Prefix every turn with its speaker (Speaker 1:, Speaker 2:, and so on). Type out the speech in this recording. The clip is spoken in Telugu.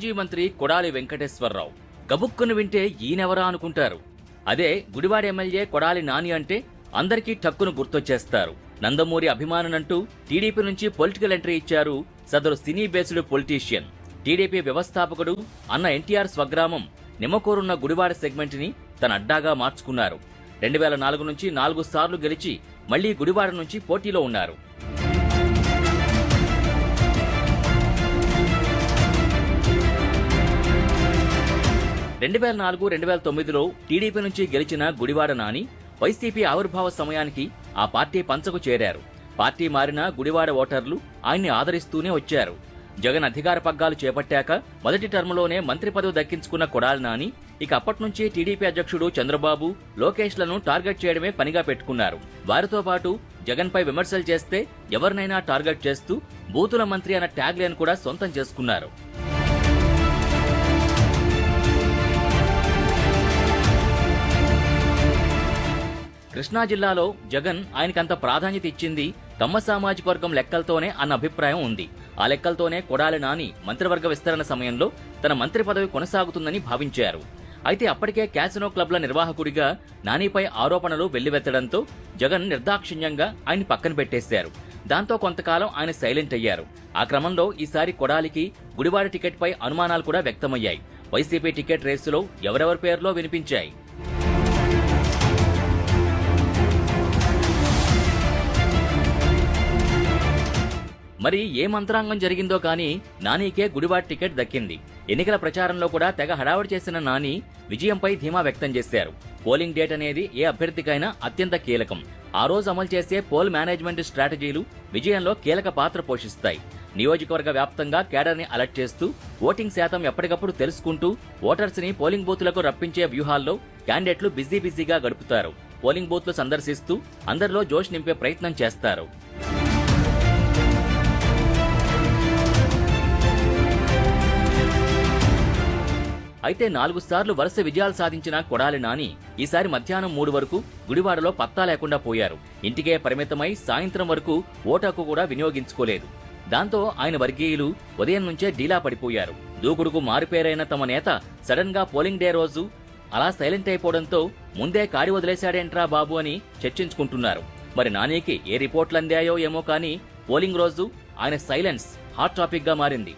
Speaker 1: మాజీ మంత్రి కొడాలి వెంకటేశ్వరరావు. గబుక్కును వింటే ఈయనెవరా అనుకుంటారు? అదే గుడివాడ ఎమ్మెల్యే కొడాలి నాని అంటే అందరికీ టక్కును గుర్తొచ్చేస్తారు. నందమూరి అభిమానునంటూ టీడీపీ నుంచి పొలిటికల్ ఎంట్రీ ఇచ్చారు సదరు సినీ బేస్డ్ పొలిటీషియన్. టీడీపీ వ్యవస్థాపకుడు అన్న ఎన్టీఆర్ స్వగ్రామం నిమ్మకూరున్న గుడివాడ సెగ్మెంట్ని తన అడ్డాగా మార్చుకున్నారు. రెండు వేల నాలుగు నుంచి నాలుగు సార్లు గెలిచి మళ్ళీ గుడివాడ నుంచి పోటీలో ఉన్నారు. రెండు వేల నాలుగు రెండు వేల తొమ్మిదిలో టీడీపీ నుంచి గెలిచిన గుడివాడ నాని వైసీపీ ఆవిర్భావ సమయానికి ఆ పార్టీ పంచకు చేరారు. పార్టీ మారిన గుడివాడ ఓటర్లు ఆయన్ని ఆదరిస్తూనే వచ్చారు. జగన్ అధికార పగ్గాలు చేపట్టాక మొదటి టర్మ్లోనే మంత్రి పదవి దక్కించుకున్న కొడాలి నాని ఇక అప్పటి నుంచి టీడీపీ అధ్యక్షుడు చంద్రబాబు లోకేష్లను టార్గెట్ చేయడమే పనిగా పెట్టుకున్నారు. వారితో పాటు జగన్పై విమర్శలు చేస్తే ఎవరినైనా టార్గెట్ చేస్తూ బూతుల మంత్రి అన్న ట్యాగ్ లైన్ కూడా సొంతం చేసుకున్నారు. కృష్ణా జిల్లాలో జగన్ ఆయనకంత ప్రాధాన్యత ఇచ్చింది తమ సామాజిక వర్గం లెక్కలతోనే అన్న అభిప్రాయం ఉంది. ఆ లెక్కలతోనే కొడాలి నాని మంత్రివర్గ విస్తరణ సమయంలో తన మంత్రి పదవి కొనసాగుతుందని భావించారు. అయితే అప్పటికే క్యాసినో క్లబ్ల నిర్వాహకుడిగా నానిపై ఆరోపణలు వెల్లువెత్తడంతో జగన్ నిర్దాక్షిణ్యంగా ఆయన పక్కన పెట్టేశారు. దాంతో కొంతకాలం ఆయన సైలెంట్ అయ్యారు. ఆ క్రమంలో ఈసారి కొడాలికి గుడివాడ టికెట్పై అనుమానాలు కూడా వ్యక్తమయ్యాయి. వైసీపీ టికెట్ రేసులో ఎవరెవరి పేర్లో వినిపించాయి? మరి ఏ మంత్రాంగం జరిగిందో కానీ నానీకే గుడివాడ్ టికెట్ దక్కింది. ఎన్నికల ప్రచారంలో కూడా తెగ హడావుడి చేసిన నాని విజయంపై ధీమా వ్యక్తం చేశారు. పోలింగ్ డేట్ అనేది ఏ అభ్యర్థికైనా అత్యంత కీలకం. ఆ రోజు అమలు చేసే పోల్ మేనేజ్మెంట్ స్ట్రాటజీలు విజయంలో కీలక పాత్ర పోషిస్తాయి. నియోజకవర్గ వ్యాప్తంగా కేడర్ని అలర్ట్ చేస్తూ ఓటింగ్ శాతం ఎప్పటికప్పుడు తెలుసుకుంటూ ఓటర్స్ని పోలింగ్ బూత్లకు రప్పించే వ్యూహాల్లో క్యాండిడేట్లు బిజీ బిజీగా గడుపుతారు. పోలింగ్ బూత్లు సందర్శిస్తూ అందరిలో జోష్ నింపే ప్రయత్నం చేస్తారు. అయితే నాలుగు సార్లు వరుస విజయాలు సాధించిన కొడాలి నాని ఈసారి మధ్యాహ్నం మూడు వరకు గుడివాడలో పత్తా లేకుండా పోయారు. ఇంటికే పరిమితమై సాయంత్రం వరకు ఓటాకు కూడా వినియోగించుకోలేదు. దాంతో ఆయన వర్గీయులు ఉదయం నుంచే డీలా పడిపోయారు. దూకుడుకు మారుపేరైన తమ నేత సడన్గా పోలింగ్ డే రోజు అలా సైలెంట్ అయిపోవడంతో ముందే కాడి వదిలేశాడేంట్రా బాబు అని చర్చించుకుంటున్నారు. మరి నానికి ఏ రిపోర్ట్లు అందాయో ఏమో కానీ పోలింగ్ రోజు ఆయన సైలెన్స్ హాట్ టాపిక్గా మారింది.